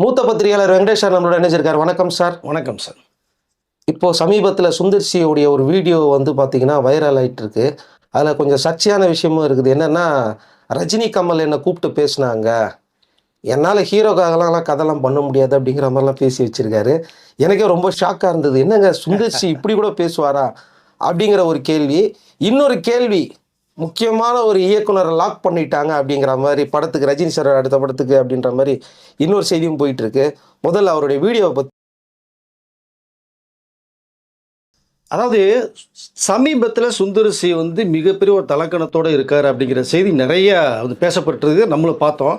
மூத்த பத்திரிகையாளர் வெங்கடேஷ் சார் நம்மளோட இணைஞ்சிருக்காரு. வணக்கம் சார். வணக்கம் சார். இப்போ சமீபத்தில் சுந்தர்சியோடைய ஒரு வீடியோ வந்து பார்த்தீங்கன்னா வைரல் ஆயிட்டு இருக்கு அதில் கொஞ்சம் சர்ச்சையான விஷயமும் இருக்குது. என்னன்னா ரஜினி கமல் என்னை கூப்பிட்டு பேசினாங்க. என்னால் ஹீரோக்காகலாம் கதைலாம் பண்ண முடியாது அப்படிங்கிற மாதிரிலாம் பேசி வச்சிருக்காரு. எனக்கே ரொம்ப ஷாக்காக இருந்தது. என்னங்க சுந்தர்சி இப்படி கூட பேசுவாரா அப்படிங்கிற ஒரு கேள்வி. இன்னொரு கேள்வி முக்கியமான ஒரு இயக்குனரை லாக் பண்ணிட்டாங்க அப்படிங்கிற மாதிரி படத்துக்கு ரஜினி சார் அடுத்த படத்துக்கு அப்படின்ற மாதிரி இன்னொரு செய்தியும் போயிட்டு இருக்கு முதல்ல அவருடைய வீடியோவை பற்றி அதாவது சமீபத்தில் சுந்தரசி வந்து மிகப்பெரிய ஒரு தலக்கணத்தோடு இருக்கார் அப்படிங்கிற செய்தி நிறைய வந்து பேசப்பட்டிருக்கு. நம்மளும் பார்த்தோம்.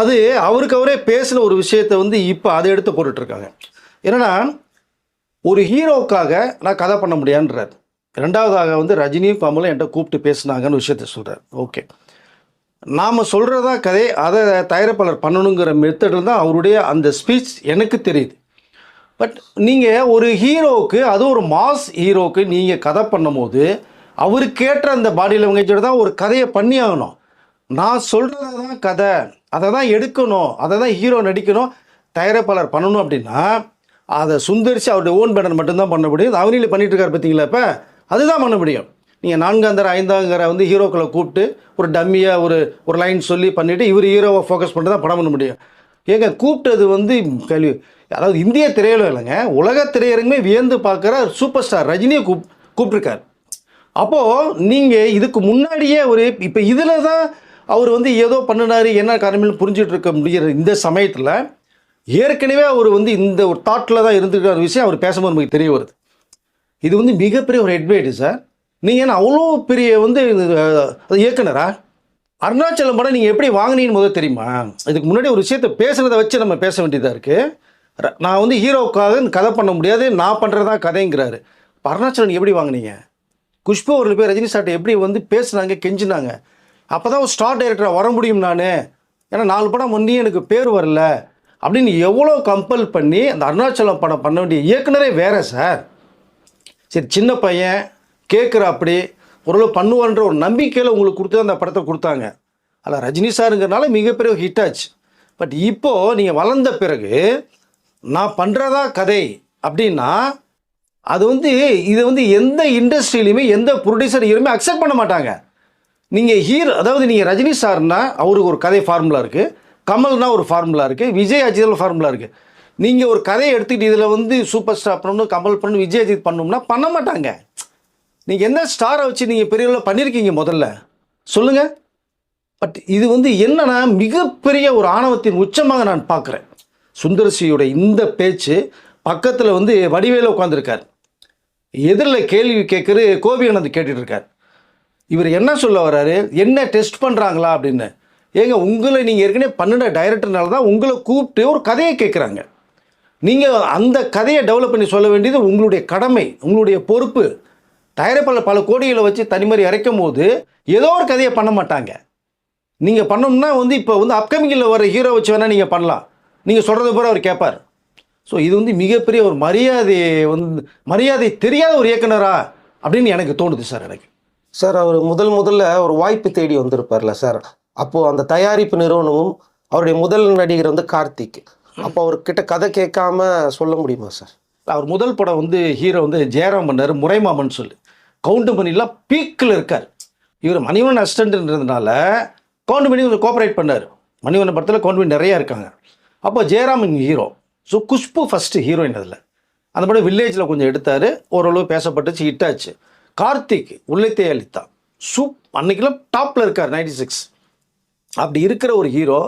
அது அவருக்கு அவரே பேசின ஒரு விஷயத்தை வந்து இப்போ அதை எடுத்து போட்டுட்ருக்காங்க என்னென்னா ஒரு ஹீரோவுக்காக நான் கதை பண்ண முடியான்றார் ரெண்டாவதாக வந்து ரஜினியும் கமலும் என்கிட்ட கூப்பிட்டு பேசினாங்கன்னு விஷயத்த சொல்கிறார் ஓகே நாம் சொல்கிறதா கதை அதை தயாரிப்பாளர் பண்ணணுங்கிற மெத்தடில் தான் அவருடைய அந்த ஸ்பீச் எனக்கு தெரியுது. பட் நீங்கள் ஒரு ஹீரோவுக்கு அது ஒரு மாஸ் ஹீரோவுக்கு நீங்கள் கதை பண்ணும்போது அவருக்கேற்ற அந்த பாடி லாங்குவேஜோடு தான் ஒரு கதையை பண்ணி ஆகணும். நான் சொல்கிறத தான் கதை அதை தான் எடுக்கணும் அதை தான் ஹீரோ நடிக்கணும் தயாரிப்பாளர் பண்ணணும் அப்படின்னா அதை சுந்தரிச்சு அவருடைய ஓன் பேனர் மட்டும்தான் பண்ண முடியும். அவனிலே அவனில் பார்த்தீங்களா இப்போ? அதுதான் பண்ண முடியும். நீங்கள் நான்காந்தர ஐந்தாங்கிற வந்து ஹீரோக்களை கூப்பிட்டு ஒரு டம்மியாக ஒரு ஒரு லைன் சொல்லி பண்ணிவிட்டு இவர் ஹீரோவை ஃபோக்கஸ் பண்ணிட்டு தான் படம் பண்ண முடியும். ஏங்க கூப்பிட்டது வந்து கேள்வி. அதாவது இந்திய திரையில இல்லைங்க உலக திரையரங்குமே வியந்து பார்க்குற சூப்பர் ஸ்டார் ரஜினியை கூப் கூப்பிட்ருக்காரு அப்போது நீங்கள் இதுக்கு முன்னாடியே ஒரு இப்போ இதில் தான் அவர் வந்து ஏதோ பண்ணினாரு என்ன காரணம்னு புரிஞ்சிட்டு இருக்க முடிகிற இந்த சமயத்தில் ஏற்கனவே அவர் வந்து இந்த ஒரு தாட்டில் தான் இருந்துக்கிற விஷயம் அவர் பேசும்போது நமக்கு தெரிய வருது. இது வந்து மிகப்பெரிய ஒரு ஹெட்வேட்டு சார் நீங்கள் என்ன அவ்வளோ பெரிய வந்து இயக்குனரா? அருணாச்சலம் படம் நீங்கள் எப்படி வாங்கினீங்கன்னு முதல் தெரியுமா? இதுக்கு முன்னாடி ஒரு விஷயத்தை பேசுகிறத வச்சு நம்ம பேச வேண்டியதாக இருக்குது நான் வந்து ஹீரோவுக்காக இந்த கதை பண்ண முடியாது நான் பண்ணுறதா கதைங்கிறாரு. அருணாச்சலம் எப்படி வாங்குனீங்க? குஷ்பு அவர்கள் போய் ரஜினி சார்ட்ட எப்படி வந்து பேசுனாங்க கெஞ்சினாங்க? அப்போ தான் ஒரு ஸ்டார் டைரக்டராக வர முடியும் நான். ஏன்னா நாலு படம் முன்னே எனக்கு பேர் வரல. அப்படின்னு எவ்வளோ கம்பல் பண்ணி அந்த அருணாச்சலம் படம் பண்ண வேண்டிய இயக்குனரே வேறு சார் சரி சின்ன பையன் கேட்குற அப்படி ஓரளவு பண்ணுவான்ற ஒரு நம்பிக்கையில் உங்களுக்கு கொடுத்து அந்த படத்தை கொடுத்தாங்க. அதில் ரஜினி சாருங்கிறனால மிகப்பெரிய ஹிட் ஆச்சு. பட் இப்போது நீங்கள் வளர்ந்த பிறகு நான் பண்ணுறதா கதை அப்படின்னா அது வந்து இது வந்து எந்த இண்டஸ்ட்ரியிலையுமே எந்த ப்ரொடியூசரையுமே அக்செப்ட் பண்ண மாட்டாங்க. நீங்கள் ஹீரோ அதாவது நீங்கள் ரஜினி சார்னா அவருக்கு ஒரு கதை ஃபார்முலா இருக்குது கமல்னால் ஒரு ஃபார்முலா இருக்குது விஜய் அஜித் ஃபார்முலா இருக்குது நீங்கள் ஒரு கதையை எடுத்துக்கிட்டு இதில் வந்து சூப்பர் ஸ்டார் பண்ணணும் கமல் பண்ணணும் விஜயஜித் பண்ணணும்னா பண்ண மாட்டாங்க. நீங்கள் என்ன ஸ்டாரை வச்சு நீங்கள் பெரிய அளவில் பண்ணியிருக்கீங்க முதல்ல? சொல்லுங்கள் பட் இது வந்து என்னன்னா மிகப்பெரிய ஒரு ஆணவத்தின் உச்சமாக நான் பார்க்குறேன். சுந்தரசியோட இந்த பேச்சு பக்கத்தில் வந்து வடிவேல உட்காந்துருக்கார் எதிரில் கேள்வி கேட்குற கோபிகனந்த் கேட்டுட்டு இருக்கார் இவர் என்ன சொல்ல வர்றாரு? என்ன டெஸ்ட் பண்ணுறாங்களா அப்படின்னு. ஏங்க உங்களை நீங்கள் ஏற்கனவே பன்னெண்டு டைரக்டர்னால தான் உங்களை கூப்பிட்டு ஒரு கதையை கேட்குறாங்க நீங்கள் அந்த கதையை டெவலப் பண்ணி சொல்ல வேண்டியது உங்களுடைய கடமை உங்களுடைய பொறுப்பு. தயாரிப்பாளர் பல கோடிகளை வச்சு தனிமறி இறைக்கும் போது ஏதோ ஒரு கதையை பண்ண மாட்டாங்க. நீங்கள் பண்ணோம்னா வந்து இப்போ வந்து அப்கமிங்கில் வர ஹீரோ வச்சு வேணால் நீங்கள் பண்ணலாம். நீங்கள் சொல்கிறது பூரா அவர் கேட்பார் ஸோ இது வந்து மிகப்பெரிய ஒரு மரியாதை வந்து மரியாதை தெரியாத ஒரு இயக்குனரா அப்படின்னு எனக்கு தோணுது சார் எனக்கு. சார் அவர் முதல் முதல்ல ஒரு வாய்ப்பு தேடி வந்திருப்பார்ல சார். அப்போது அந்த தயாரிப்பு நிறுவனமும் அவருடைய முதல் நடிகர் வந்து கார்த்திக். அப்போ அவர்கிட்ட கதை கேட்காம சொல்ல முடியுமா சார்? அவர் முதல் படம் வந்து ஹீரோ வந்து ஜெயராம் பண்ணார் முறைமாமன் சொல்லி. கவுண்ட் பீக்கில் இருக்கார். இவர் மணிவன் அசிஸ்டன்ட்ன்றதுனால கவுண்ட் கொஞ்சம் கோஆப்ரேட் பண்ணார். மணிவன் படத்தில் கவுண்ட் நிறையா இருக்காங்க. அப்போ Jayaraman hero so Khushbu first heroine அதில். அந்த படம் வில்லேஜில் கொஞ்சம் எடுத்தார். ஓரளவு பேசப்பட்டுச்சு ஹிட் ஆச்சு. கார்த்திக் உள்ளத்தே அளித்தா. சூப் அன்னைக்கெல்லாம் டாப்பில் இருக்கார் நைன்டி சிக்ஸ் அப்படி இருக்கிற ஒரு ஹீரோ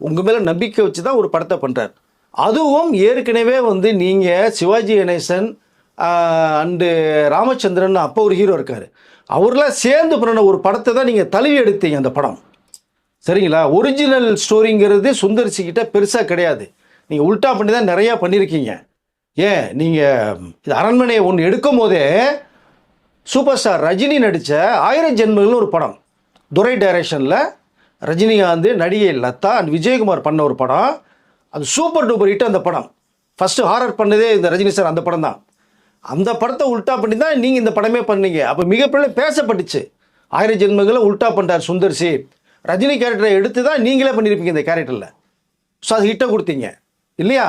உங்கள் மேலே நம்பிக்கை வச்சு தான் ஒரு படத்தை பண்ணுறார் அதுவும் ஏற்கனவே வந்து நீங்கள் சிவாஜி கணேசன் அண்டு ராமச்சந்திரன் அப்போ ஒரு ஹீரோ இருக்கார். அவர்லாம் சேர்ந்து பண்ணின ஒரு படத்தை தான் நீங்கள் தழுவி எடுத்தீங்க அந்த படம். சரிங்களா? ஒரிஜினல் ஸ்டோரிங்கிறது சுந்தர்சி பெருசாக கிடையாது. நீங்கள் உல்டா பண்ணி தான் நிறையா பண்ணியிருக்கீங்க ஏன்? நீங்கள் இது அரண்மனையை ஒன்று எடுக்கும் போதே சூப்பர் ஸ்டார் ரஜினி நடித்த ஆயிரம் ஜென்மங்கள்னு ஒரு படம். துரை டைரக்ஷனில் ரஜினிகாந்த் நடிகை லதா அண்ட் விஜயகுமார் பண்ண ஒரு படம். அது சூப்பர் டூப்பர் ஹிட் அந்த படம். ஃபஸ்ட்டு ஹாரர் பண்ணதே இந்த ரஜினி சார் அந்த படம் தான். அந்த படத்தை உல்டா பண்ணி தான் நீங்கள் இந்த படமே பண்ணீங்க. அப்போ மிகப்பெரிய பேசப்பட்டுச்சு. ஆயிரம் ஜென்மங்களை உல்டா பண்ணிட்டார் சுந்தர்சி ரஜினி கேரக்டரை எடுத்து தான் நீங்களே பண்ணியிருப்பீங்க இந்த கேரக்டரில் ஸோ அது ஹிட்டை கொடுத்தீங்க. இல்லையா?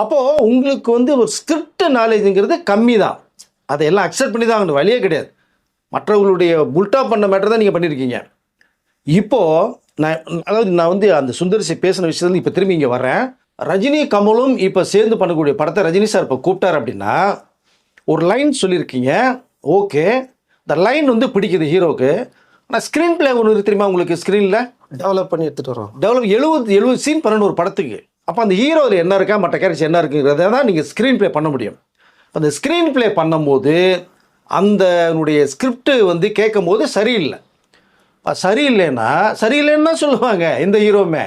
அப்போது உங்களுக்கு வந்து ஒரு ஸ்கிரிப்ட் நாலேஜுங்கிறது கம்மி தான். அதை எல்லாம் அக்செப்ட் பண்ணி தான் ஆகணும். வழியே கிடையாது. மற்றவர்களுடைய புல்டா பண்ண மேட்டர் தான் நீங்கள் பண்ணியிருக்கீங்க இப்போது நான் அதாவது நான் வந்து அந்த சுந்தரிசி பேசின விஷயத்துல இப்போ திரும்பி இங்கே வரேன் ரஜினி கமலும் இப்போ சேர்ந்து பண்ணக்கூடிய படத்தை ரஜினி சார் இப்போ கூப்பிட்டார் அப்படின்னா ஒரு லைன் சொல்லியிருக்கீங்க ஓகே. இந்த லைன் வந்து பிடிக்குது ஹீரோக்கு. ஆனால் ஸ்க்ரீன் பிளே ஒன்று தெரியுமா உங்களுக்கு ஸ்க்ரீனில் டெவலப் பண்ணி எடுத்துகிட்டு வரோம். டெவலப் எழுபது எழுபது சீன் பண்ணணும் ஒரு படத்துக்கு. அப்போ அந்த ஹீரோவில் என்ன இருக்கா மற்ற கேரக்டர் என்ன இருக்குங்கிறத தான் நீங்கள் ஸ்க்ரீன் ப்ளே பண்ண முடியும். அந்த ஸ்க்ரீன் ப்ளே பண்ணும்போது அந்த ஸ்கிரிப்ட் வந்து கேட்கும்போது சரியில்லை. அது சரியில்லைன்னா சரியில்லைன்னா சொல்லுவாங்க எந்த ஹீரோவுமே.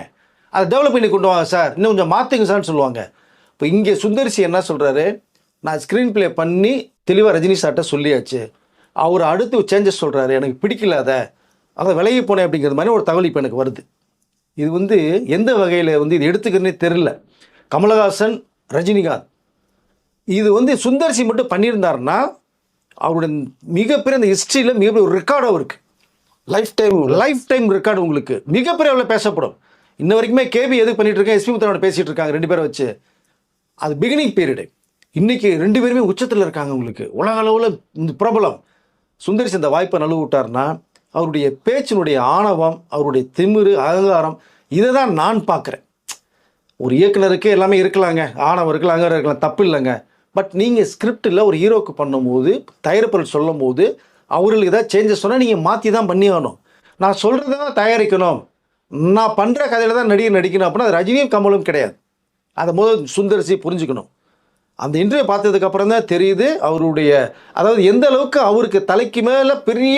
அதை டெவலப் பண்ணி கொண்டு வாங்க சார். இன்னும் கொஞ்சம் மாற்றுங்க சார்னு சொல்லுவாங்க. இப்போ இங்கே சுந்தரிசி என்ன சொல்கிறாரு நான் ஸ்க்ரீன் ப்ளே பண்ணி தெளிவாக ரஜினி சார்ட்ட சொல்லியாச்சு. அவர் அடுத்து சேஞ்சஸ் சொல்கிறாரு எனக்கு பிடிக்கல அதை. அதை விலகி போனேன் அப்படிங்கிற மாதிரி ஒரு தகவல் இப்போ எனக்கு வருது. இது வந்து எந்த வகையில் வந்து இது எடுத்துக்கிறனே தெரில கமலஹாசன் ரஜினிகாந்த். இது வந்து சுந்தர்சி மட்டும் பண்ணியிருந்தாருன்னா அவருடைய மிகப்பெரிய அந்த ஹிஸ்ட்ரியில் மிகப்பெரிய ஒரு ரெக்கார்டாகவும் இருக்குது life time life time record உங்களுக்கு. மிகப்பெரிய அளவில் பேசப்படும். இன்ன வரைக்குமே கேபி எதுக்கு பண்ணிட்டு இருக்கேன்? எஸ்பி முத்தனோட பேசிட்டு இருக்காங்க ரெண்டு பேரை வச்சு. அது பிகினிங் பீரியடு இன்னைக்கு ரெண்டு பேருமே உச்சத்தில் இருக்காங்க உங்களுக்கு. உலக அளவில் இந்த பிரபலம். சுந்தரிசி இந்த வாய்ப்பை நழுவு விட்டார்னா அவருடைய பேச்சினுடைய ஆணவம் அவருடைய திமிரு அகங்காரம் இதை தான் நான் பார்க்குறேன். ஒரு இயக்குனருக்கு எல்லாமே இருக்கலாங்க. ஆணவம் இருக்கலாம் அங்கே இருக்கலாம் தப்பு இல்லைங்க. பட் நீங்கள் ஸ்கிரிப்டில் ஒரு ஹீரோக்கு பண்ணும்போது தயாரிப்பாளர் சொல்லும் போது அவர்களுக்கு ஏதாவது சேஞ்சஸ் சொன்னால் நீங்கள் மாற்றி தான் பண்ணி ஆகணும் நான் சொல்கிறத தான் தயாரிக்கணும். நான் பண்ணுற கதையில் தான் நடிகர் நடிக்கணும் அப்படின்னா அது ரஜினியும் கமலும் கிடையாது. அதை முதல் சுந்தரசி புரிஞ்சுக்கணும். அந்த இன்டர்வியூ பார்த்ததுக்கப்புறம் தான் தெரியுது அவருடைய அதாவது எந்த அளவுக்கு அவருக்கு தலைக்கு மேலே பெரிய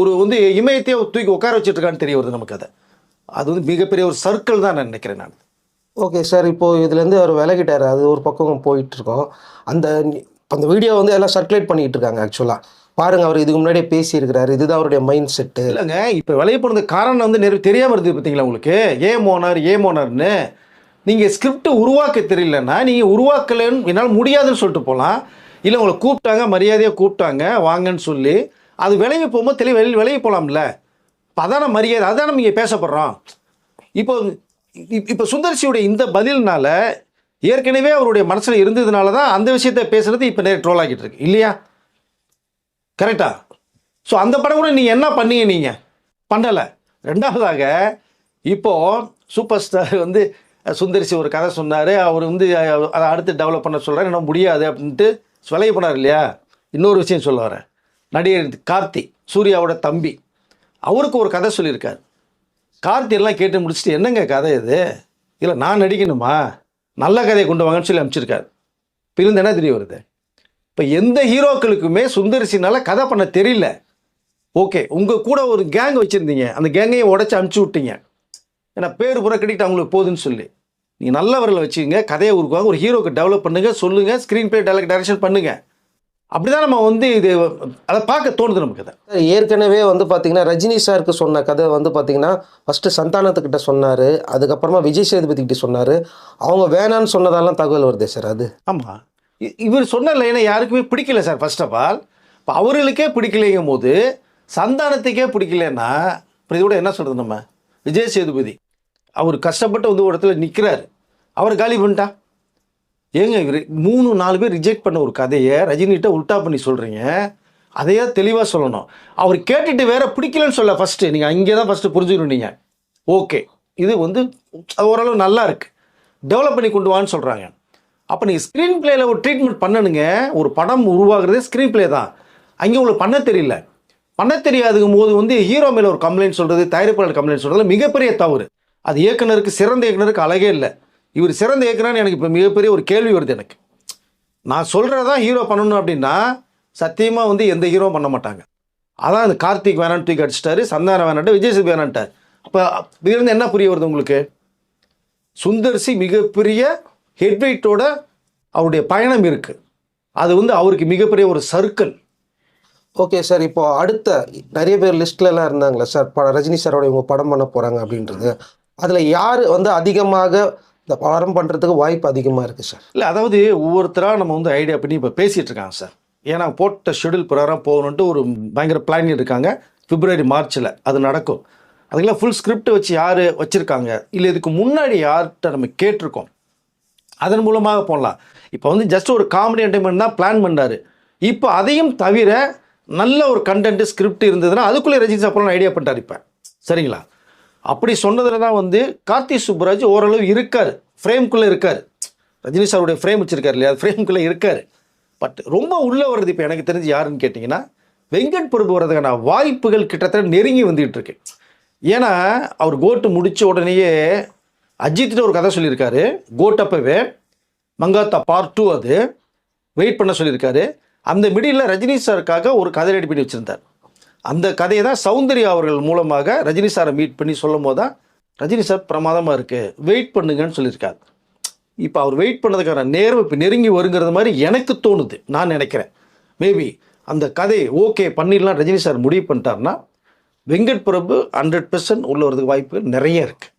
ஒரு வந்து இமயத்தையே தூக்கி உட்கார வச்சுட்ருக்கான்னு தெரிய வருது நமக்கு அதை. அது வந்து மிகப்பெரிய ஒரு சர்க்கிள் தான் நான் நினைக்கிறேன் நான். ஓகே சார் இப்போது இதுலேருந்து அவர் விலகிட்டார். அது ஒரு பக்கம் போயிட்டுருக்கோம் அந்த அந்த வீடியோ வந்து எல்லாம் சர்க்குலேட் பண்ணிகிட்டு இருக்காங்க ஆக்சுவலாக பாருங்க அவர் இதுக்கு முன்னாடியே பேசியிருக்கிறாரு. இதுதான் அவருடைய மைண்ட் செட்டு இல்லைங்க இப்போ விலைய போனது காரணம் வந்து நிறைய தெரியாமல் இருக்குது பார்த்தீங்களா உங்களுக்கு? ஏன் மோனார் ஏன் மோனார்னு நீங்கள் ஸ்கிரிப்டை உருவாக்க தெரியலன்னா நீங்கள் உருவாக்கலைன்னு என்னால் முடியாதுன்னு சொல்லிட்டு போகலாம் இல்லை உங்களை கூப்பிட்டாங்க மரியாதையாக கூப்பிட்டாங்க வாங்கன்னு சொல்லி அது விலகி போகும்போது தெளிவு வெளியில் விலகி போகலாம்ல இப்போ அதான மரியாதை அதான் நீங்கள் பேசப்படுறோம். இப்போ இப்போ சுந்தர்சியுடைய இந்த பதில்னால ஏற்கனவே அவருடைய மனசில் இருந்ததுனால தான் அந்த விஷயத்தை பேசுகிறது இப்போ நேரம் ட்ரோல் ஆகிட்டு இருக்கு. இல்லையா? கரெக்டா ஸோ அந்த படம் கூட நீங்கள் என்ன பண்ணீங்க நீங்கள் பண்ணலை. ரெண்டாவதாக இப்போது சூப்பர் ஸ்டார் வந்து சுந்தரிசி ஒரு கதை சொன்னார். அவர் வந்து அதை அடுத்து டெவலப் பண்ண சொல்கிறார் என்ன முடியாது அப்படின்ட்டு விலைய போனார் இல்லையா? இன்னொரு விஷயம் சொல்ல வரேன். நடிகர் கார்த்தி சூர்யாவோட தம்பி. அவருக்கு ஒரு கதை சொல்லியிருக்கார். கார்த்தி எல்லாம் கேட்டு முடிச்சுட்டு என்னங்க கதை இது? இல்லை நான் நடிக்கணுமா? நல்ல கதையை கொண்டு வாங்கன்னு சொல்லி அனுப்பிச்சிருக்காரு. பிரிந்து என்ன தெரிய வருது. இப்போ எந்த ஹீரோக்களுக்குமே சுந்தரிசினால கதை பண்ண தெரியல. ஓகே உங்கள் கூட ஒரு கேங் வச்சுருந்தீங்க. அந்த கேங்கையும் உடச்சி அனுப்பிச்சி விட்டீங்க. ஏன்னா பேர் புற கிரெடிட் அவங்களுக்கு போகுதுன்னு சொல்லி. நீங்கள் நல்லவர்களை வச்சுக்கோங்க கதையை உருவாங்க ஒரு ஹீரோக்கு டெவலப் பண்ணுங்கள் சொல்லுங்கள் ஸ்க்ரீன் பிளே டெலக் டைரக்ஷன் பண்ணுங்கள் அப்படி தான் நம்ம வந்து இது அதை பார்க்க தோணுது நமக்கு அதை. ஏற்கனவே வந்து பார்த்தீங்கன்னா ரஜினி சாருக்கு சொன்ன கதை வந்து பார்த்தீங்கன்னா ஃபஸ்ட்டு சந்தானத்துக்கிட்ட சொன்னார் அதுக்கப்புறமா விஜய் சேதுபதி கிட்ட சொன்னார். அவங்க வேணான்னு சொன்னதெல்லாம் தகவல் வருதே சார் அது. ஆமாம் இவர் சொன்ன லைனை யாருக்குமே பிடிக்கல சார் ஃபர்ஸ்ட் ஆஃப் ஆல் இப்போ அவர்களுக்கே பிடிக்கலைங்கும் போது சந்தானத்துக்கே பிடிக்கலன்னா இப்போ இதோட என்ன சொல்கிறது நம்ம? விஜய் சேதுபதி. அவர் கஷ்டப்பட்டு வந்து ஒரு இடத்துல நிற்கிறாரு அவர் காலி பண்ணிட்டா? ஏங்க இவர் மூணு நாலு பேர் ரிஜெக்ட் பண்ண ஒரு கதையை ரஜினிகிட்ட உல்டா பண்ணி சொல்கிறீங்க அதையே தெளிவாக சொல்லணும். அவர் கேட்டுட்டு வேற பிடிக்கலன்னு சொல்ல ஃபஸ்ட்டு நீங்கள் அங்கே தான் ஃபஸ்ட்டு புரிஞ்சுக்கணும் நீங்கள் ஓகே இது வந்து ஓரளவு நல்லா இருக்குது டெவலப் பண்ணி கொண்டு வான்னு சொல்கிறாங்க அப்போ நீங்கள் ஸ்க்ரீன் பிளேயில் ஒரு ட்ரீட்மெண்ட் பண்ணணுங்க ஒரு படம் உருவாகிறதே ஸ்க்ரீன் பிளே தான். அங்கே உங்களுக்கு பண்ண தெரியல. பண்ண தெரியாதுங்கும் போது வந்து ஹீரோ மேலே ஒரு கம்ப்ளைண்ட் சொல்கிறது தயாரிப்பாளர் கம்ப்ளைண்ட் சொல்கிறது மிகப்பெரிய தவறு. அது இயக்குனருக்கு சிறந்த இயக்குனருக்கு அழகே இல்லை. இவர் சிறந்த இயக்குனர்னு எனக்கு இப்போ மிகப்பெரிய ஒரு கேள்வி வருது எனக்கு. நான் சொல்கிறதான் ஹீரோ பண்ணணும் அப்படின்னா சத்தியமாக வந்து எந்த ஹீரோவும் பண்ண மாட்டாங்க. அதான் அந்த கார்த்திக் வேணான்னு தூக்கி அடிச்சிட்டாரு சந்தானம் வேணான்ட்டு விஜய் சேதுபதி வேணான்ட்டார் அப்போ இதுலேருந்து என்ன புரிய வருது உங்களுக்கு? சுந்தர்சி மிகப்பெரிய ஹெட்வெயிட்டோட அவருடைய பயணம் இருக்கு. அது வந்து அவருக்கு மிகப்பெரிய ஒரு சர்க்கிள். Okay sir. இப்போ அடுத்த நிறைய பேர் லிஸ்ட்ல எல்லாம் இருந்தாங்களே சார். ப- ரஜினி சாரோட இவங்க படம் பண்ண போறாங்க அப்படின்றது. அதுல யார் வந்து அதிகமாக இந்த படம் பண்றதுக்கு வாய்ப்பு அதிகமா இருக்கு சார்? இல்லை அதாவது ஒவ்வொருத்தராக நம்ம வந்து ஐடியா பண்ணி இப்போ பேசிகிட்டு இருக்காங்க சார். ஏன்னா போட்ட ஷெடியூல் பிரகாரம் போகணுன்ட்டு ஒரு பயங்கர பிளான் இருக்காங்க பிப்ரவரி மார்ச்சில் அது நடக்கும். அதுக்கெல்லாம் ஃபுல் ஸ்கிரிப்ட் வச்சு யார் வச்சுருக்காங்க? இல்லை இதுக்கு முன்னாடி யார்கிட்ட நம்ம கேட்டிருக்கோம்? அதன் மூலமாக போடலாம். இப்போ வந்து ஜஸ்ட் ஒரு காமெடி என்டர்டைன்மெண்ட் தான் பிளான் பண்ணார் இப்போ அதையும் தவிர நல்ல ஒரு கண்டென்ட் ஸ்கிரிப்ட் இருந்ததுன்னா அதுக்குள்ளே ரஜினி சார் ஐடியா பண்ணிட்டார் இப்போ. சரிங்களா? அப்படி சொன்னதில் தான் வந்து கார்த்தி சுப்புராஜ் ஓரளவு இருக்கார். ஃப்ரேம்குள்ளே இருக்கார். ரஜினி சாருடைய ஃப்ரேம் வச்சிருக்காரு இல்லையா? ஃப்ரேம்குள்ளே இருக்கார். பட் ரொம்ப உள்ளே வர்றது இப்போ எனக்கு தெரிஞ்சு யாருன்னு கேட்டிங்கன்னா வெங்கட் பிரபு வர்றதுக்கான வாய்ப்புகள் கிட்டத்தட்ட நெருங்கி வந்துகிட்டு இருக்கு. ஏன்னா அவர் கோட்டு முடித்த உடனேயே அஜித்திட்ட ஒரு கதை சொல்லியிருக்காரு. கோட்டப்பவே மங்காத்தா பார்ட் டூ அது. வெயிட் பண்ண சொல்லியிருக்காரு. அந்த மிடியில் ரஜினி சாருக்காக ஒரு கதை ரெடி பண்ணி வச்சுருந்தார். அந்த கதையை தான் சௌந்தர்யா அவர்கள் மூலமாக ரஜினி சாரை மீட் பண்ணி சொல்லும் போது தான் ரஜினி சார் பிரமாதமாக இருக்குது வெயிட் பண்ணுங்கன்னு சொல்லியிருக்காரு. இப்போ அவர் வெயிட் பண்ணதுக்கான நேரம் இப்போ நெருங்கி வருங்கிறது மாதிரி எனக்கு தோணுது. நான் நினைக்கிறேன். மேபி அந்த கதை ஓகே பண்ணிடலாம் ரஜினி சார் முடிவு பண்ணிட்டாருன்னா வெங்கட் பிரபு ஹண்ட்ரட் பெர்சன்ட் உள்ள வரதுக்கு வாய்ப்பு நிறைய இருக்குது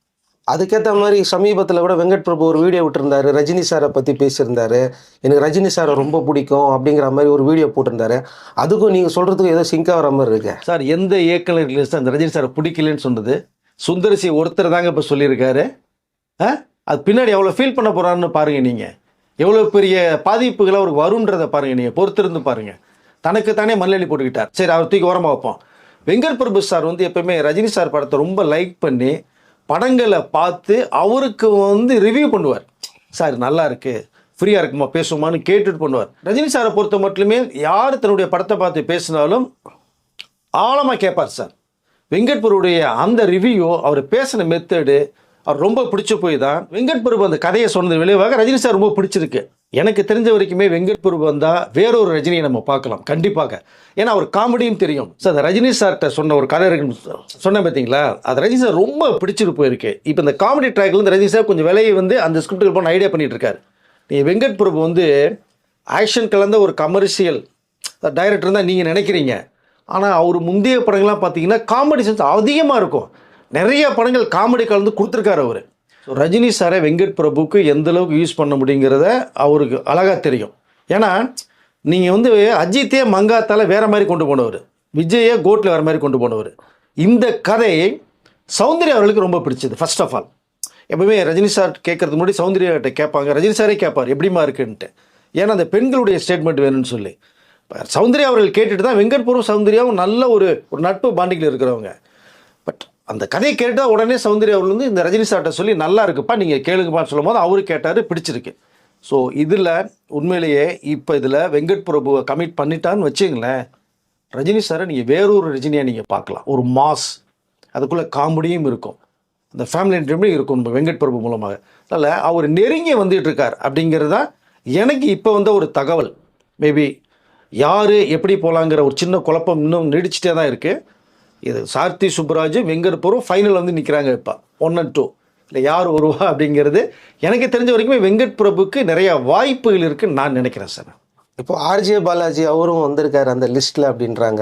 அதுக்கேற்ற மாதிரி சமீபத்தில் கூட வெங்கட் பிரபு ஒரு வீடியோ விட்டுருந்தாரு. ரஜினி சாரை பற்றி பேசியிருந்தாரு. எனக்கு ரஜினி சாரை ரொம்ப பிடிக்கும் அப்படிங்கிற மாதிரி ஒரு வீடியோ போட்டிருந்தாரு. அதுக்கும் நீங்கள் சொல்கிறதுக்கு ஏதோ சிங்க் ஆகிற மாதிரி இருக்கு. சார் எந்த இயக்குனர் ரிலீஸ் அந்த ரஜினி சாரை பிடிக்கலன்னு சொன்னது? சுந்தரசி ஒருத்தர் தாங்க இப்போ சொல்லியிருக்காரு. ஆ? அது பின்னாடி எவ்வளோ ஃபீல் பண்ண போகிறான்னு பாருங்கள் நீங்கள் எவ்வளோ பெரிய பாதிப்புகள் அவருக்கு வரும்ன்றதை பாருங்கள் நீங்கள் பொறுத்திருந்து பாருங்கள் தனக்கு தானே மல்லி போட்டுக்கிட்டார். சரி அவர் தூக்கி ஓரமாக வைப்போம். வெங்கட் பிரபு சார் வந்து எப்பவுமே ரஜினி சார் படத்தை ரொம்ப லைக் பண்ணி படங்களை பார்த்து அவருக்கு வந்து ரிவ்யூ பண்ணுவார். சார் நல்லா இருக்கு. ஃப்ரீயாக இருக்குமா? பேசுமான்னு கேட்டுட்டு பண்ணுவார். ரஜினி சாரை பொறுத்த மட்டுமே யார் தன்னுடைய படத்தை பார்த்து பேசினாலும் ஆழமாக கேட்பார் சார். வெங்கட்புருடைய அந்த ரிவ்யூ அவர் பேசின மெத்தடு அவர் ரொம்ப பிடிச்சி போய் தான் வெங்கட்புரு அந்த கதையை சொன்னது விளைவாக ரஜினி சார் ரொம்ப பிடிச்சிருக்கு. எனக்கு தெரிஞ்ச வரைக்குமே வெங்கட் பிரபு வந்தால் வேறொரு ரஜினியை நம்ம பார்க்கலாம் கண்டிப்பாக. ஏன்னா அவர் காமெடியும் தெரியும். சார் அந்த ரஜினி சார்கிட்ட சொன்ன ஒரு கதை சொன்னேன் பார்த்தீங்களா அது ரஜினி சார் ரொம்ப பிடிச்சிட்டு போயிருக்கு. இப்போ இந்த காமெடி ட்ராக்லேருந்து ரஜினி சார் கொஞ்சம் விலையை வந்து அந்த ஸ்கிரிப்டுக்கு போன ஐடியா பண்ணிட்டு இருக்காரு. நீ வெங்கட் பிரபு வந்து ஆக்ஷன் கலந்த ஒரு கமர்ஷியல் டைரக்டர் தான் நீங்கள் நினைக்கிறீங்க. ஆனால் அவர் முந்தைய படங்கள்லாம் பார்த்தீங்கன்னா காமெடி சென்ஸ் அதிகமாக இருக்கும். நிறைய படங்கள் காமெடி கலந்து கொடுத்துருக்காரு அவர். ஸோ ரஜினி சாரை வெங்கட் பிரபுக்கு எந்த அளவுக்கு யூஸ் பண்ண முடியுங்கிறத அவருக்கு அழகாக தெரியும். ஏன்னா நீங்கள் வந்து அஜித்தே மங்காத்தால் வேற மாதிரி கொண்டு போனவர். விஜயே கோட்டில் வேறு மாதிரி கொண்டு போனவர். இந்த கதை சௌந்தர்யா அவர்களுக்கு ரொம்ப பிடிச்சது ஃபர்ஸ்ட் ஆஃப் ஆல் எப்பவுமே ரஜினி சார் கேட்கறதுக்கு முன்னாடி சௌந்தர்யாட்ட கேட்பாங்க. ரஜினி சாரே கேட்பார் எப்படிமா இருக்குன்ட்டு. ஏன்னா அந்த பெண்களுடைய ஸ்டேட்மெண்ட் வேணும்னு சொல்லி. சௌந்தர்யா அவர்கள் கேட்டுட்டு தான் வெங்கட்புரம் சௌந்தர்யாவும் நல்ல ஒரு ஒரு நட்பு பாண்டிங்கில் இருக்கிறவங்க. பட் அந்த கதையை கேட்டால் உடனே சௌந்தர்யா அவர்கள் வந்து இந்த ரஜினி சார்கிட்ட சொல்லி நல்லா இருக்குப்பா நீங்கள் கேளுங்கப்பான்னு சொல்லும் போது அவரு கேட்டார் பிடிச்சிருக்கு. ஸோ இதில் உண்மையிலேயே இப்போ இதில் வெங்கட் பிரபுவை கமிட் பண்ணிட்டான்னு வச்சுங்களேன் ரஜினி சாரை நீங்கள் வேறொரு ரஜினியாக நீங்கள் பார்க்கலாம். ஒரு மாஸ். அதுக்குள்ளே காமெடியும் இருக்கும். அந்த ஃபேமிலி என்டர்டைன்மெண்ட் இருக்கும் நம்ம வெங்கட் பிரபு மூலமாக. அதனால் அவர் நெருங்கி வந்துட்டு இருக்கார் அப்படிங்கிறது தான் எனக்கு இப்போ வந்த ஒரு தகவல். மேபி யார் எப்படி போகலாங்கிற ஒரு சின்ன குழப்பம் இன்னும் நீடிச்சிட்டே தான் இருக்குது இது சார்த்தி சுப்புராஜ் வெங்கட்புரம் ஃபைனல் வந்து நிற்கிறாங்க இப்போ. ஒன் அண்ட் டூ இல்லை யார் வருவா அப்படிங்கிறது எனக்கு தெரிஞ்ச வரைக்குமே வெங்கட் பிரபுக்கு நிறைய வாய்ப்புகள் இருக்குன்னு நான் நினைக்கிறேன் சார். இப்போ ஆர்ஜே பாலாஜி அவரும் வந்திருக்காரு அந்த லிஸ்ட்டில் அப்படின்றாங்க.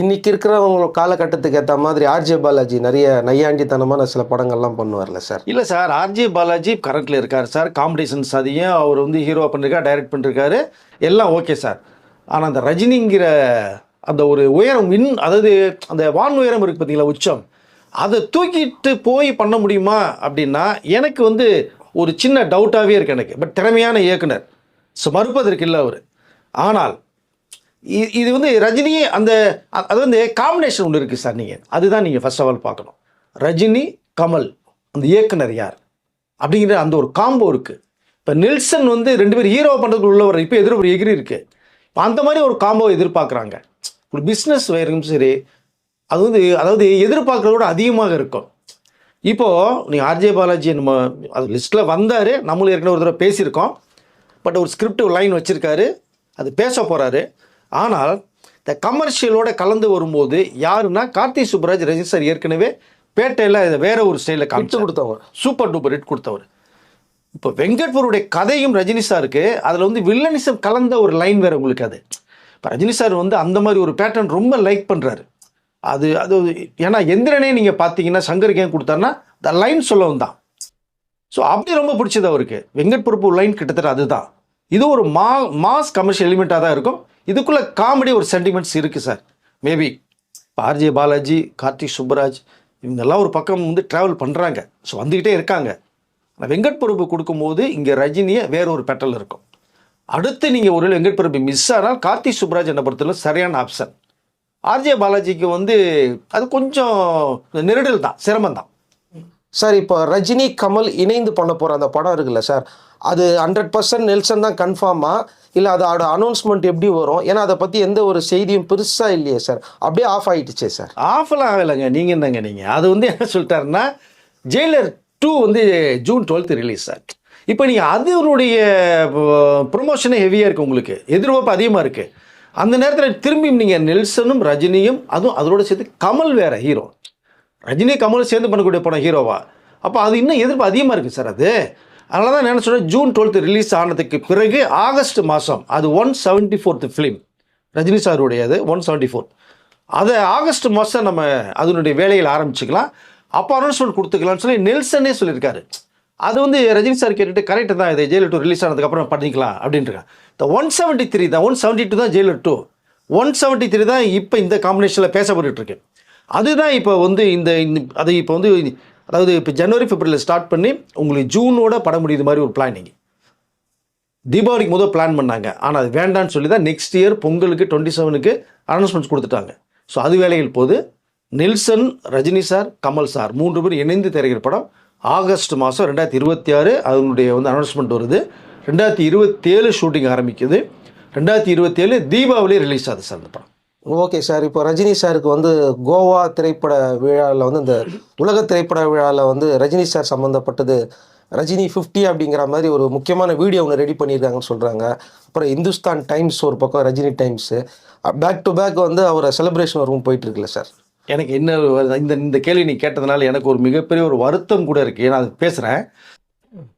இன்னைக்கு இருக்கிறவங்க காலகட்டத்துக்கு ஏற்ற மாதிரி ஆர்ஜே பாலாஜி நிறைய நையாண்டித்தனமான சில படங்கள்லாம் பண்ணுவார்ல சார். இல்லை சார் ஆர்ஜே பாலாஜி கரண்ட்டில் இருக்கார் சார். காம்படிஷன்ஸ் அதையும் அவர் வந்து ஹீரோ பண்ணிருக்காரு டைரக்ட் பண்ணிருக்காரு. எல்லாம் ஓகே சார். ஆனால் அந்த ரஜினிங்கிற அந்த ஒரு உயரம் இன் அதாவது அந்த வான் உயரம் இருக்குது பார்த்தீங்களா உச்சம். அதை தூக்கிட்டு போய் பண்ண முடியுமா அப்படின்னா எனக்கு வந்து ஒரு சின்ன டவுட்டாகவே இருக்கு எனக்கு. பட் திறமையான இயக்குனர். ஸோ மறுப்பதற்கு இல்லை அவர். ஆனால் இது வந்து ரஜினி அந்த அது வந்து காம்பினேஷன் ஒன்று இருக்குது சார் நீங்கள் அதுதான் நீங்கள் ஃபர்ஸ்ட் ஆஃப் ஆல் பார்க்கணும். ரஜினி கமல் அந்த இயக்குனர் யார்? அப்படிங்கிற அந்த ஒரு காம்போ இருக்குது இப்போ நெல்சன் வந்து ரெண்டு பேர் ஹீரோ பண்ணுறதுக்கு உள்ள வர இப்போ எதிர ஒரு எகிரி இருக்குது இப்போ அந்த மாதிரி ஒரு காம்போ எதிர்பார்க்குறாங்க. ஒரு பிஸ்னஸ் வயரும் சரி அது வந்து அதாவது எதிர்பார்க்கறத விட அதிகமாக இருக்கும். இப்போது நீங்கள் ஆர்ஜே பாலாஜி நம்ம அது லிஸ்ட்டில் வந்தார் நம்மளும் ஏற்கனவே ஒரு தடவை பேசியிருக்கோம். பட் ஒரு ஸ்கிரிப்ட் லைன் வச்சுருக்காரு அது பேச போகிறாரு ஆனால் இந்த கமர்ஷியலோட கலந்து வரும்போது யாருன்னா கார்த்தி சுப்ராஜ் ரஜினி சார் ஏற்கனவே பேட்டையில் இதை வேற ஒரு ஸ்டைலில் காமிச்சு கொடுத்தவங்க சூப்பர் டூப்பர் ஹிட் கொடுத்தவர். இப்போ வெங்கட்பூருடைய கதையும் ரஜினி சாருக்கு அதில் வந்து வில்லனிசம் கலந்த ஒரு லைன் வேற உங்களுக்கு அது. இப்போ ரஜினி சார் வந்து அந்த மாதிரி ஒரு பேட்டர்ன் ரொம்ப லைக் பண்ணுறாரு அது அது ஏன்னா எந்திரனே நீங்கள் பார்த்தீங்கன்னா சங்கருக்கு ஏன் கொடுத்தாருன்னா த லைன் சொல்லவும் தான் ஸோ அப்படி ரொம்ப பிடிச்சது அவருக்கு. வெங்கட் பிரபு லைன் கிட்டத்தட்ட அதுதான். இது ஒரு மா மாஸ் கமர்ஷியல் எலிமெண்ட்டாக தான் இருக்கும். இதுக்குள்ளே காமெடி ஒரு சென்டிமெண்ட்ஸ் இருக்குது சார். மேபி இப்போ ஆர்ஜே பாலாஜி கார்த்திக் சுப்பராஜ் இவங்கெல்லாம் ஒரு பக்கம் வந்து ட்ராவல் பண்ணுறாங்க ஸோ வந்துக்கிட்டே இருக்காங்க. வெங்கட் பிரபு கொடுக்கும்போது இங்கே ரஜினியை வேற ஒரு பெட்டல் இருக்கும். அடுத்து நீங்கள் ஒரு வெங்கட் பிரபு மிஸ் ஆனால் கார்த்தி சுப்ராஜ் என்ன பொறுத்தவரை சரியான ஆப்ஷன் ஆர்ஜே பாலாஜிக்கு வந்து அது கொஞ்சம் நெருடல் தான் சிரமம் தான். சார் இப்போ ரஜினி கமல் இணைந்து பண்ண போகிற அந்த படம் இருக்குல்ல சார் அது ஹண்ட்ரட் பர்சன்ட் நெல்சன் தான் கன்ஃபார்மா இல்லை அதோட அனௌன்ஸ்மெண்ட் எப்படி வரும்? ஏன்னா அதை பற்றி எந்த ஒரு செய்தியும் பெருசாக இல்லையே சார். அப்படியே ஆஃப் ஆயிடுச்சே சார். ஆஃபெல்லாம் ஆகலைங்க. நீங்கள் என்னங்க நீங்கள் அது வந்து என்ன சொல்லிட்டாருன்னா ஜெயிலர் டூ வந்து ஜூன் டுவெல்த்து ரிலீஸ் சார் இப்போ நீங்கள் அதனுடைய ப்ரொமோஷனே ஹெவியாக இருக்குது உங்களுக்கு. எதிர்பார்ப்பு அதிகமாக இருக்குது அந்த நேரத்தில் திரும்பி நீங்கள் நெல்சனும் ரஜினியும் அதுவும் அதோட சேர்த்து கமல் வேறு ஹீரோ ரஜினி கமல் சேர்ந்து பண்ணக்கூடிய படம் ஹீரோவா அப்போ அது இன்னும் எதிர்ப்பு அதிகமாக இருக்குது சார் அது. அதனால தான் நான் என்ன ஜூன் டுவெல்த்து ரிலீஸ் ஆனதுக்கு பிறகு ஆகஸ்ட் மாதம் அது one seventy fourth film Rajini சாருடையது one seventy four அதை ஆகஸ்ட் மாதம் நம்ம அதனுடைய வேலையில் ஆரம்பிச்சுக்கலாம். அப்போ அனௌன்ஸ்மெண்ட் கொடுத்துக்கலாம்னு சொல்லி நெல்சனே சொல்லியிருக்காரு. அது வந்து ரஜினி சார் கேட்டுட்டு கரெக்டு தான் இது ஜெயிலர் டூ ரிலீஸ் ஆனதுக்கப்புறம் பண்ணிக்கலாம் அப்படின்ட்டு இந்த ஒன் செவன்ட்டி த்ரீ தான் ஒன் செவன்ட்டி டூ தான் Jailer two. One seventy three தான் இப்போ இந்த காம்பினேஷனில் பேசப்பட்டு இருக்கு அதுதான் இப்போ வந்து இந்த அது இப்போ வந்து அதாவது இப்போ ஜனவரி பிப்ரவரியில் ஸ்டார்ட் பண்ணி உங்களுக்கு ஜூனோட பட முடியுது மாதிரி ஒரு பிளானிங் தீபாவளிக்கு முதல் பிளான் பண்ணாங்க. ஆனால் அது வேண்டான்னு சொல்லி தான் நெக்ஸ்ட் இயர் பொங்கலுக்கு டுவெண்ட்டி செவனுக்கு அனௌன்ஸ்மெண்ட்ஸ் கொடுத்துட்டாங்க. ஸோ அது வேலையில் போது Nelson Rajini sir Kamal sir மூன்று பேர் இணைந்து திரைகிற படம் ஆகஸ்ட் மாதம் ரெண்டாயிரத்தி இருபத்தி ஆறு அதனுடைய வந்து அனௌன்ஸ்மெண்ட் வருது. ரெண்டாயிரத்தி இருபத்தேழு ஷூட்டிங் ஆரம்பிக்குது. ரெண்டாயிரத்தி இருபத்தேழு தீபாவளி ரிலீஸ் ஆகுது சார் அந்த படம். ஓகே சார் இப்போ ரஜினி சாருக்கு வந்து கோவா திரைப்பட விழாவில் வந்து இந்த உலக திரைப்பட விழாவில் வந்து ரஜினி சார் சம்மந்தப்பட்டது ரஜினி 50 அப்படிங்கிற மாதிரி ஒரு முக்கியமான வீடியோ ஒன்று ரெடி பண்ணியிருக்காங்கன்னு சொல்கிறாங்க அப்புறம் இந்துஸ்தான் டைம்ஸ் ஒரு பக்கம் Rajini times back to back வந்து அவரை செலிப்ரேஷன் வரும் போயிட்டுருக்குல்ல சார் எனக்கு என்ன இந்த இந்த கேள்வி நீ கேட்டதுனால எனக்கு ஒரு மிகப்பெரிய ஒரு வருத்தம் கூட இருக்குது நான் பேசுகிறேன்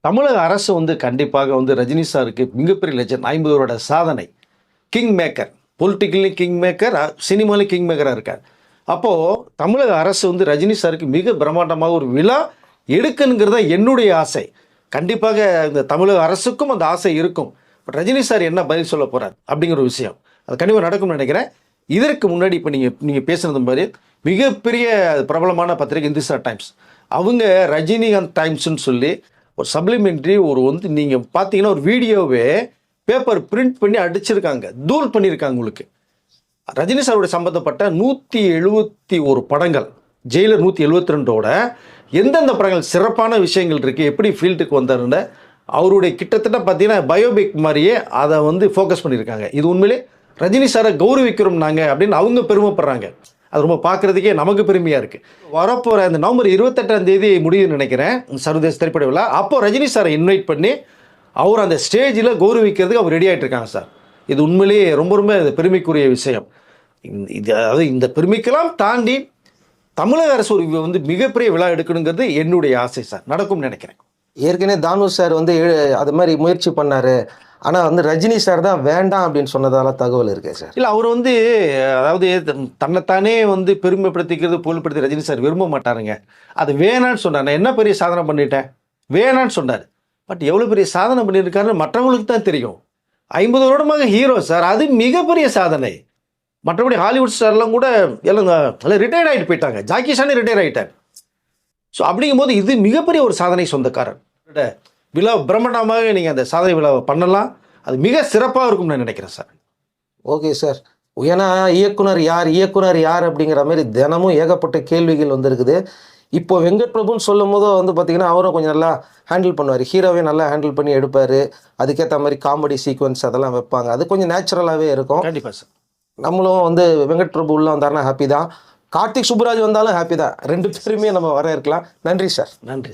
தமிழக அரசு வந்து கண்டிப்பாக வந்து ரஜினி சாருக்கு மிகப்பெரிய லட்சம் ஐம்பது வருட சாதனை. King maker politically king maker சினிமாலையும் king மேக்கராக இருக்கார். அப்போது தமிழக அரசு வந்து ரஜினி சாருக்கு மிக பிரம்மாண்டமாக ஒரு விழா எடுக்கணுங்கிறது தான் என்னுடைய ஆசை. கண்டிப்பாக இந்த தமிழக அரசுக்கும் அந்த ஆசை இருக்கும். பட் ரஜினி சார் என்ன பதில் சொல்ல போகிறார் அப்படிங்கிற ஒரு விஷயம். அது கண்டிப்பாக நடக்கும்னு நினைக்கிறேன். இதற்கு முன்னாடி இப்போ நீங்கள் நீங்கள் பேசுனது மாதிரி மிகப்பெரிய பிரபலமான பத்திரிகை இந்துஸ்தா டைம்ஸ். அவங்க ரஜினிகாந்த் டைம்ஸ்னு சொல்லி ஒரு சப்ளிமெண்ட்ரி ஒரு வந்து நீங்கள் பார்த்தீங்கன்னா ஒரு வீடியோவே பேப்பர் பிரிண்ட் பண்ணி அடிச்சிருக்காங்க. தூள் பண்ணியிருக்காங்க உங்களுக்கு. ரஜினி சாரோட சம்பந்தப்பட்ட நூற்றி எழுபத்தி ஒரு படங்கள் ஜெயிலர் நூற்றி எழுபத்தி ரெண்டோட எந்தெந்த படங்கள் சிறப்பான விஷயங்கள் இருக்குது எப்படி ஃபீல்டுக்கு வந்தாருன்னு அவருடைய கிட்டத்தட்ட பார்த்தீங்கன்னா பயோபிக் மாதிரியே அதை வந்து ஃபோக்கஸ் பண்ணியிருக்காங்க இது உண்மையிலே ரஜினி சாரை கௌரவிக்கிறோம் நாங்கள் அப்படின்னு அவங்க பெருமைப்படுறாங்க. அது ரொம்ப பார்க்குறதுக்கே நமக்கு பெருமையாக இருக்குது வரப்போகிற அந்த நவம்பர் இருபத்தெட்டாம் தேதி முடியும்னு நினைக்கிறேன். சர்வதேச திரைப்பட விழா. அப்போது ரஜினி சாரை இன்வைட் பண்ணி அவர் அந்த ஸ்டேஜில் கௌரவிக்கிறதுக்கு அவர் ரெடி ஆகிட்டு இருக்காங்க சார். இது உண்மையிலேயே ரொம்ப ரொம்ப பெருமைக்குரிய விஷயம். இது அதாவது இந்த பெருமைக்கெல்லாம் தாண்டி தமிழக அரசு ஒரு வந்து மிகப்பெரிய விழா எடுக்கணுங்கிறது என்னுடைய ஆசை சார். நடக்கும்னு நினைக்கிறேன். ஏற்கனவே தானு சார் வந்து அது மாதிரி முயற்சி பண்ணாரு. ஆனால் வந்து ரஜினி சார் தான் வேண்டாம் அப்படின்னு சொன்னதால தகவல் இருக்கு சார் இல்லை அவர் வந்து அதாவது தன்னைத்தானே வந்து பெருமைப்படுத்திக்கிறது புகழ்படுத்தி ரஜினி சார் விரும்ப மாட்டாருங்க. அது வேணான்னு சொன்னார். நான் என்ன பெரிய சாதனை பண்ணிட்டேன்? வேணான்னு சொன்னார். பட் எவ்வளோ பெரிய சாதனை பண்ணியிருக்காருன்னு மற்றவங்களுக்கு தான் தெரியும். ஐம்பது வருடமாக ஹீரோ சார் அது மிகப்பெரிய சாதனை. மற்றபடி ஹாலிவுட் ஸ்டார்லாம் கூட எல்லாம் ரிட்டையர்ட் ஆகிட்டு போயிட்டாங்க. ஜாக்கி ஷானே ரிட்டையர் ஆகிட்டார் ஸோ அப்படிங்கும்போது இது மிகப்பெரிய ஒரு சாதனை சொந்தக்காரன் விழா பிரம்மாண்டமாக நீங்கள் அந்த சாதனை விழாவை பண்ணலாம். அது மிக சிறப்பாக இருக்கும்னு நான் நினைக்கிறேன் சார். Okay sir. ஏன்னா இயக்குனர் யார் இயக்குனர் யார் அப்படிங்கிற மாதிரி தினமும் ஏகப்பட்ட கேள்விகள் வந்திருக்குது. இப்போ வெங்கட் பிரபுன்னு சொல்லும் போது வந்து பார்த்தீங்கன்னா அவரும் கொஞ்சம் நல்லா ஹேண்டில் பண்ணுவார். ஹீரோவே நல்லா ஹேண்டில் பண்ணி எடுப்பார். அதுக்கேற்ற மாதிரி காமெடி சீக்வன்ஸ் அதெல்லாம் வைப்பாங்க. அது கொஞ்சம் நேச்சுரலாகவே இருக்கும். கண்டிப்பாக சார். நம்மளும் வந்து வெங்கட் பிரபு உள்ள வந்தாருன்னா ஹாப்பி தான். கார்த்திக் சுப்புராஜ் வந்தாலும் ஹாப்பி தான். ரெண்டு பேருமே நம்ம வர இருக்கலாம் நன்றி சார். நன்றி